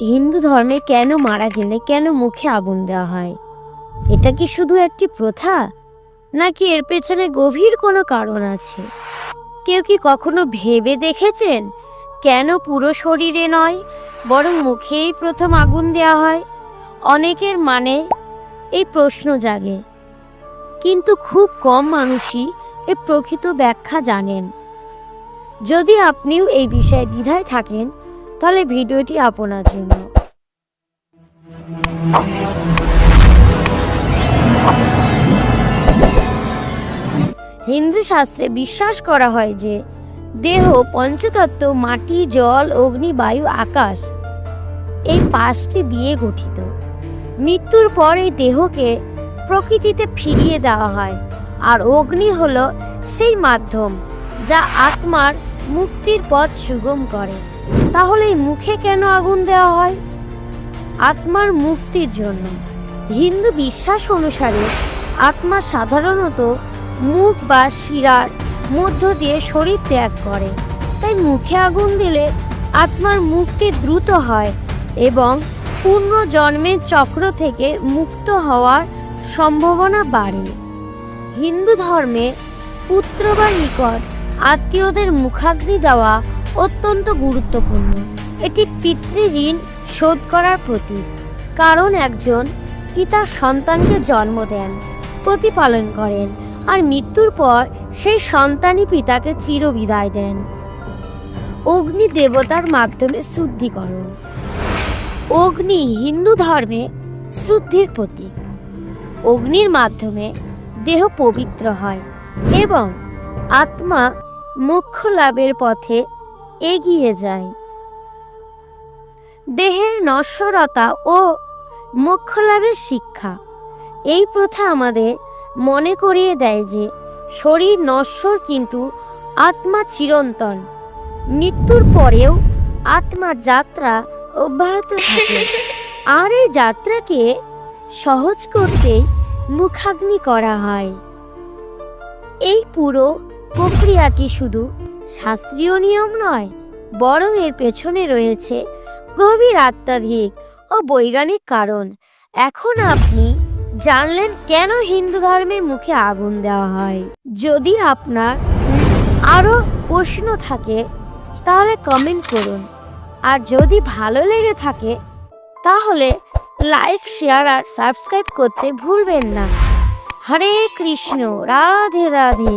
হিন্দু ধর্মে কেন মারা গেলে কেন মুখে আগুন দেওয়া হয়? এটা কি শুধু একটি প্রথা? নাকি এর পেছনে গভীর কোনো কারণ আছে? কেউ কি কখনো ভেবে দেখেছেন কেন পুরো শরীরে নয়, বরং মুখেই প্রথম আগুন দেওয়া হয়? অনেকের মানে এই প্রশ্ন জাগে। কিন্তু খুব কম মানুষই এর প্রকৃত ব্যাখ্যা জানেন। যদি আপনিও এই বিষয়ে দ্বিধায় থাকেন তাহলে ভিডিওটি আপনার জন্য। হিন্দু শাস্ত্রে বিশ্বাস করা হয় যে, দেহ পঞ্চতত্ত্ব, মাটি, জল, অগ্নি, বায়ু, আকাশ, এই পাঁচটি দিয়ে গঠিত। মৃত্যুর পর এই দেহকে প্রকৃতিতে ফিরিয়ে দেওয়া হয়। আর অগ্নি হলো সেই মাধ্যম যা আত্মার মুক্তির পথ সুগম করে। তাহলে এই মুখে কেন আগুন দেওয়া হয়? আত্মার মুক্তির জন্য। হিন্দু বিশ্বাস অনুসারে আত্মা সাধারণত মুখ বা শিরার মধ্য দিয়ে শরীর ত্যাগ করে। তাই মুখে আগুন দিলে আত্মার মুক্তি দ্রুত হয় এবং পূর্ণ জন্মের চক্র থেকে মুক্ত হওয়ার সম্ভাবনা বাড়ে। হিন্দু ধর্মে পুত্র বা নিকট আত্মীয়দের মুখাগ্নি দেওয়া অত্যন্ত গুরুত্বপূর্ণ। এটি পিতৃঋণ শোধ করার প্রতীক। কারণ একজন পিতা সন্তানকে জন্ম দেন, প্রতিপালন করেন, আর মৃত্যুর পর সেই সন্তানই পিতাকে চিরবিদায় দেন। অগ্নি দেবতার মাধ্যমে শুদ্ধিকরণ। অগ্নি হিন্দু ধর্মে শুদ্ধির প্রতীক। অগ্নির মাধ্যমে দেহ পবিত্র হয় এবং আত্মা মোক্ষ লাভের পথে এগিয়ে যায়। দেহের নশ্বরতা ও মোক্ষ লাভের শিক্ষা। এই প্রথা আমাদের মনে করিয়ে দেয় যে, শরীর নশ্বর কিন্তু আত্মা চিরন্তন। মৃত্যুর পরেও আত্মার যাত্রা অব্যাহত থাকে। আর এই যাত্রাকে সহজ করতে মুখাগ্নি করা হয়। এই পুরো প্রক্রিয়াটি শুধু শাস্ত্রীয় নিয়ম নয়, বরং এর পেছনে রয়েছে গভীর আত্মাধিক ও বৈজ্ঞানিক কারণ। এখন আপনি জানলেন কেন হিন্দু ধর্মের মুখে আগুন দেওয়া হয়। যদি আপনার আরও প্রশ্ন থাকে, তাহলে কমেন্ট করুন। আর যদি ভালো লেগে থাকে, তাহলে লাইক শেয়ার আর সাবস্ক্রাইব করতে ভুলবেন না। হরে কৃষ্ণ, রাধে রাধে।